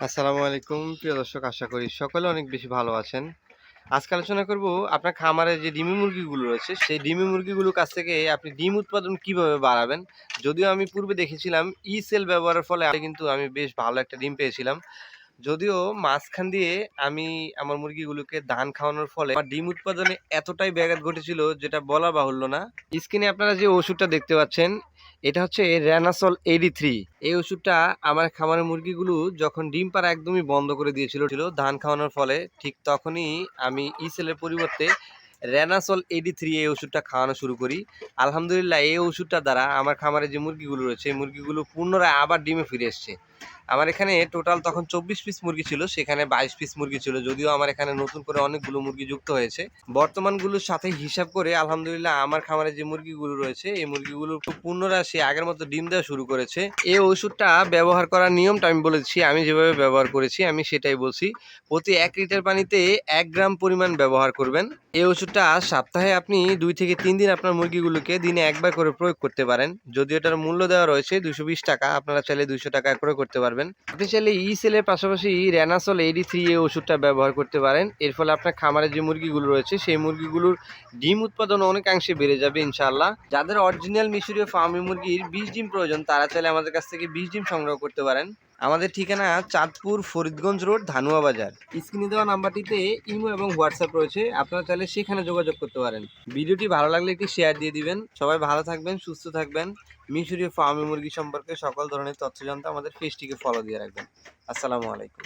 আসসালামু আলাইকুম, প্রিয় দর্শক, আশা করি সকলে অনেক বেশি ভালো আছেন। আজকে আলোচনা করব আপনার খামারে যে ডিমি মুরগিগুলো রয়েছে, সেই ডিমি মুরগিগুলোর কাছ থেকে আপনি ডিম উৎপাদন কীভাবে বাড়াবেন? যদিও আমি পূর্বে দেখেছিলাম ই সেল ব্যবহারের ফলে কিন্তু আমি বেশ ভালো একটা ডিম পেয়েছিলাম। যদিও মাঝখান দিয়ে আমি আমার মুরগিগুলোকে ধান খাওয়ানোর ফলে আমার ডিম উৎপাদনে এতটাই ব্যাঘাত ঘটেছিল যেটা বলা বাহুল্য না। স্ক্রিনে আপনারা যে ওষুধটা দেখতে পাচ্ছেন এটা হচ্ছে র্যানাসল এডি থ্রি এই ওষুধটা আমার খামারের মুরগিগুলো যখন ডিম পাড়া একদমই বন্ধ করে দিয়েছিল, ছিল ধান খাওয়ানোর ফলে, ঠিক তখনই আমি ইসেলের পরিবর্তে র্যানাসল এডি থ্রি এই ওষুধটা খাওয়ানো শুরু করি। আলহামদুলিল্লাহ, এই ওষুধটা দ্বারা আমার খামারে যে মুরগিগুলো রয়েছে মুরগিগুলো পুনরায় আবার ডিমে ফিরে এসছে। আমার এখানে টোটাল তখন চব্বিশ পিস মুরগি ছিল, সেখানে বাইশ পিস মুরগি ছিল, যদিও আমার এখানে নতুন করে অনেকগুলো মুরগি যুক্ত হয়েছে। বর্তমানগুলোর সাথে হিসাব করে, আলহামদুলিল্লাহ, আমার খামারে যে মুরগিগুলো রয়েছে, এই মুরগিগুলো পুনরায় সে আগের মতো ডিম দেওয়া শুরু করেছে। এই ওষুধটা ব্যবহার করার নিয়মটা আমি বলেছি, আমি যেভাবে ব্যবহার করেছি, আমি সেটাই বলছি। প্রতি এক লিটার পানিতে এক গ্রাম পরিমাণ ব্যবহার করবেন। এই ওষুধটা সপ্তাহে আপনি দুই থেকে তিন দিন আপনার মুরগিগুলোকে দিনে একবার করে প্রয়োগ করতে পারেন। যদি এটার মূল্য দেওয়া রয়েছে দুশো টাকা, আপনারা চাইলে দুশো টাকা করে করতে পারবেন। আপনি চাইলে ই সেলের পাশাপাশি র্যানাসল এডি থ্রি এ ওষুধটা ব্যবহার করতে পারেন। এর ফলে আপনার খামারে যে মুরগিগুলো রয়েছে, সেই মুরগিগুলোর ডিম উৎপাদন অনেকাংশে বেড়ে যাবে ইনশাল্লাহ যাদের অরিজিনাল মিশরীয় ফার্মি মুরগির বিশ ডিম প্রয়োজন, তারা চাইলে আমাদের কাছ থেকে বিশ ডিম সংগ্রহ করতে পারেন। আমাদের ঠিকানা চাঁদপুর ফরিদগঞ্জ রোড, ধানুয়া বাজার। স্ক্রিনে দেওয়া নাম্বারটিতে ইমো এবং হোয়াটসঅ্যাপ রয়েছে। আপনারা চাইলে সেখানে যোগাযোগ করতে পারেন। ভিডিওটি ভালো লাগলে একটি শেয়ার দিয়ে দিবেন। সবাই ভালো থাকবেন, সুস্থ থাকবেন। মিশরীয় ফার্মি মুরগি সম্পর্কে সকল ধরনের তথ্য জানতে আমাদের ফেসটিকে ফলো দিয়ে রাখবেন। আসসালামু আলাইকুম।